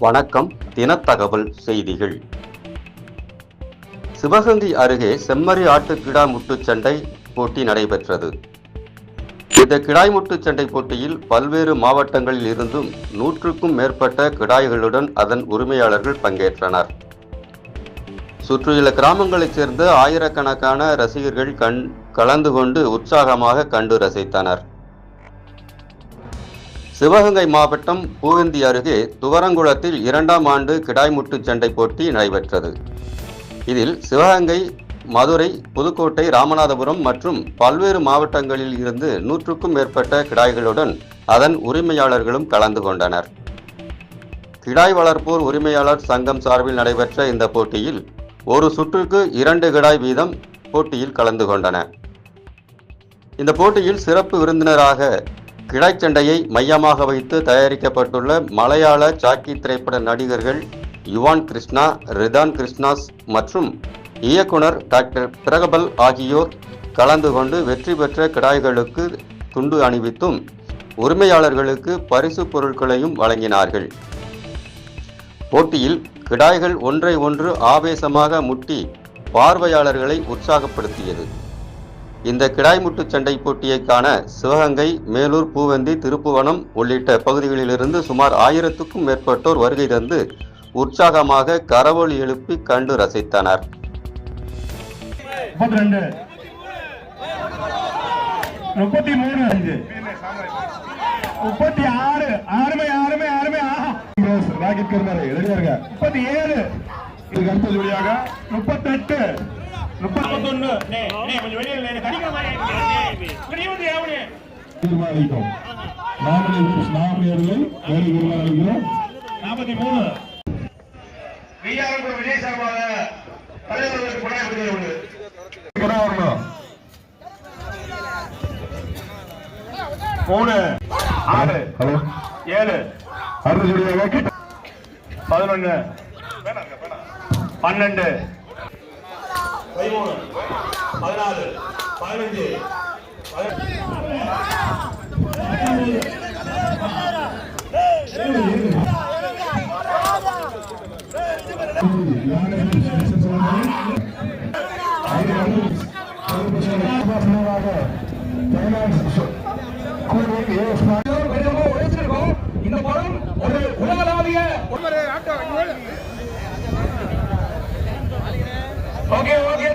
வணக்கம் தினத்தகவல் செய்திகள். சிவகங்கை அருகே செம்மறி ஆட்டு கிடா முட்டுச் சண்டை போட்டி நடைபெற்றது. இந்த கிடாய் முட்டு சண்டை போட்டியில் பல்வேறு மாவட்டங்களில் இருந்தும் நூற்றுக்கும் மேற்பட்ட கிடாய்களுடன் அதன் உரிமையாளர்கள் பங்கேற்றனர். சுற்றியுள்ள கிராமங்களைச் சேர்ந்த ஆயிரக்கணக்கான ரசிகர்கள் கண் கலந்து கொண்டு உற்சாகமாக கண்டு ரசித்தனர். சிவகங்கை மாவட்டம் பூவந்தி அருகே துவரங்குளத்தில் இரண்டாம் ஆண்டு கிடாய்முட்டு சண்டை போட்டி நடைபெற்றது. இதில் சிவகங்கை மதுரை புதுக்கோட்டை ராமநாதபுரம் மற்றும் பல்வேறு மாவட்டங்களில் இருந்து நூற்றுக்கும் மேற்பட்ட கிடாய்களுடன் அதன் உரிமையாளர்களும் கலந்து கொண்டனர். கிடாய் வளர்ப்போர் உரிமையாளர் சங்கம் சார்பில் நடைபெற்ற இந்த போட்டியில் ஒரு சுற்றுக்கு இரண்டு கிடாய் வீதம் போட்டியில் கலந்து கொண்டன இந்த போட்டியில் சிறப்பு விருந்தினராக கிடாய்ச் சண்டையை மையமாக வைத்து தயாரிக்கப்பட்டுள்ள மலையாள சாக்கி திரைப்பட நடிகர்கள் யுவான் கிருஷ்ணா ரிதான் கிருஷ்ணாஸ் மற்றும் இயக்குனர் டாக்டர் பிரகபல் ஆகியோர் கலந்து கொண்டு வெற்றி பெற்ற கிடாய்களுக்கு துண்டு அணிவித்தும் உரிமையாளர்களுக்கு பரிசு பொருட்களையும் வழங்கினார்கள். போட்டியில் கிடாய்கள் ஒன்றை ஒன்று ஆவேசமாக முட்டி பார்வையாளர்களை உற்சாகப்படுத்தியது. இந்த கிடாய்முட்டு சண்டை போட்டியை காண சிவகங்கை மேலூர் பூவந்தி திருப்புவனம் உள்ளிட்ட பகுதிகளிலிருந்து சுமார் ஆயிரத்துக்கும் மேற்பட்டோர் வருகை தந்து உற்சாகமாக கரவொலி எழுப்பி கண்டு ரசித்தனர். முப்பத்தி மூணு ஆறு ஆறுமை ஆறுமை ஆறுமை. ஆஹா. ராக்கெட் கருமாரு ரெடியாருங்க முப்பத்தி ஏழு இதுக்கு அடுத்த ஜோடியாக முப்பத்தெட்டு. முப்பத்தொன்னு. தீர்மானிக்கும் நாமளே நாமளே வேறு தீர்மானிக்கிறோம் நாற்பத்தி மூணு விஆர்எம் விஜய் சார்பாக தலைவர்களுக்கு கொண்டாடி உண்டு புறா வரணும் மூணு ஆறு ஏழு பதினொன்னு பன்னெண்டு பதிமூணு பதினாலு பதினஞ்சு இந்த படம் ஒரு உலகளாவிய ஓகே ஓகே.